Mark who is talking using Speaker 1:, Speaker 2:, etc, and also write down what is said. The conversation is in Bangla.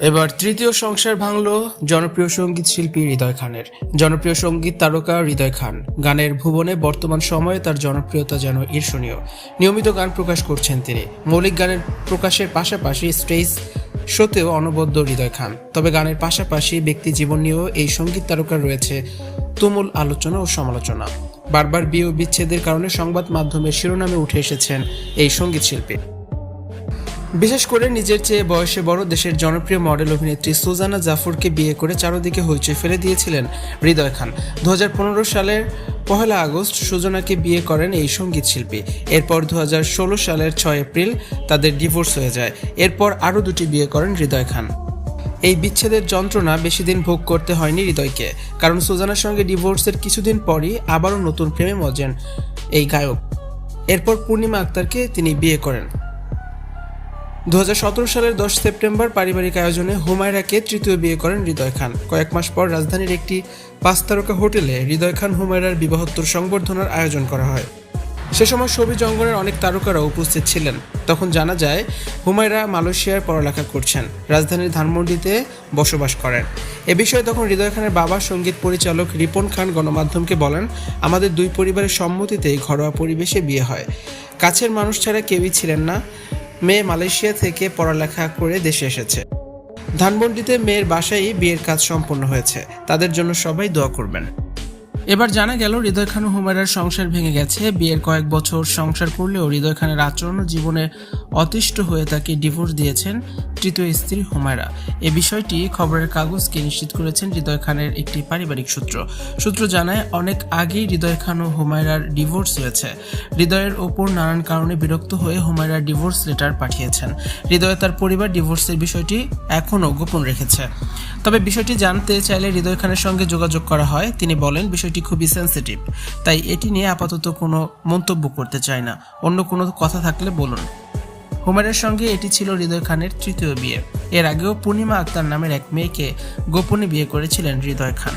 Speaker 1: এবার তৃতীয় সংসার ভাঙল জনপ্রিয় সংগীত শিল্পী হৃদয় খানের। জনপ্রিয় সংগীত তারকা হৃদয় খান। গানের ভুবনে বর্তমান সময়ে তার জনপ্রিয়তা যেন ঈর্ষণীয়। নিয়মিত গান প্রকাশ করছেন তিনি। মৌলিক গানের প্রকাশের পাশাপাশি স্টেজ শোতেও অনবদ্য হৃদয় খান। তবে গানের পাশাপাশি ব্যক্তি জীবন নিয়েও এই সংগীত তারকার রয়েছে তুমুল আলোচনা ও সমালোচনা। বারবার বিয়ে বিচ্ছেদের কারণে সংবাদ মাধ্যমের শিরোনামে উঠে এসেছেন এই সংগীত শিল্পী। বিশেষ করে নিজের চেয়ে বয়সে বড় দেশের জনপ্রিয় মডেল অভিনেত্রী সুজানা জাফরকে বিয়ে করে চারদিকে হইচই ফেলে দিয়েছিলেন হৃদয় খান। দু হাজার পনেরো সালের পহেলা আগস্ট সুজনাকে বিয়ে করেন এই সংগীত শিল্পী। এরপর দু হাজার ষোলো সালের ছয় এপ্রিল তাদের ডিভোর্স হয়ে যায়। এরপর আরও দুটি বিয়ে করেন হৃদয় খান। এই বিচ্ছেদের যন্ত্রণা বেশি দিন ভোগ করতে হয়নি হৃদয়কে, কারণ সুজানার সঙ্গে ডিভোর্সের কিছুদিন পরই আবারও নতুন প্রেমে মজেন এই গায়ক। এরপর পূর্ণিমা আক্তারকে তিনি বিয়ে করেন। দু হাজার সতেরো সালের দশ সেপ্টেম্বর পারিবারিক আয়োজনে হুমায়রাকে তৃতীয় বিয়ে করেন হৃদয় খান। কয়েক মাস পর রাজধানীর একটি পাঁচ তারকা হোটেলে হৃদয় খান হুমায়রার বিবাহোত্তর সংবর্ধনার আয়োজন করা হয়। সে সময় ছবি জঙ্গলের অনেক তারকারা উপস্থিত ছিলেন। তখন জানা যায়, হুমায়রা মালয়েশিয়ার পড়ালেখা করছেন, রাজধানীর ধানমন্ডিতে বসবাস করেন। এ বিষয়ে তখন হৃদয় খানের বাবা সংগীত পরিচালক রিপন খান গণমাধ্যমকে বলেন, আমাদের দুই পরিবারের সম্মতিতেই ঘরোয়া পরিবেশে বিয়ে হয়। কাছের মানুষ ছাড়া কেউই ছিলেন না। মেয়ে মালয়েশিয়া থেকে পড়ালেখা করে দেশে এসেছে। ধানমন্ডিতে মেয়ের বাসায় বিয়ের কাজ সম্পন্ন হয়েছে। তাদের জন্য সবাই দোয়া করবেন। এবার জানা গেল, হৃদয় খান হুমায়রার সংসার ভেঙে গেছে। বিয়ের কয়েক বছর সংসার করলেও হৃদয় খানের আচরণ জীবনে অতিষ্ঠ হয়ে তাকে ডিভোর্স দিয়েছেন তৃতীয় স্ত্রী হুমায়রা। এ বিষয়টি খবরের কাগজকে নিশ্চিত করেছেন হৃদয় খানের একটি পারিবারিক সূত্র। সূত্র জানায়, অনেক আগেই হৃদয় খান ও হুমায়রার ডিভোর্স হয়েছে। হৃদয়ের ওপর নানান কারণে বিরক্ত হয়ে হুমায়রা ডিভোর্স লেটার পাঠিয়েছেন। হৃদয় তার পরিবার ডিভোর্সের বিষয়টি এখনও গোপন রেখেছে। তবে বিষয়টি জানতে চাইলে হৃদয় খানের সঙ্গে যোগাযোগ করা হয়। তিনি বলেন, বিষয়টি খুবই সেন্সিটিভ তাই এটি নিয়ে আপাতত কোনো মন্তব্য করতে চাই না। অন্য কোনো কথা থাকলে বলুন। হুমারের সঙ্গে এটি ছিল হৃদয় খানের তৃতীয় বিয়ে। এর আগেও পূর্ণিমা আক্তার নামের এক মেয়েকে গোপনে বিয়ে করেছিলেন হৃদয় খান।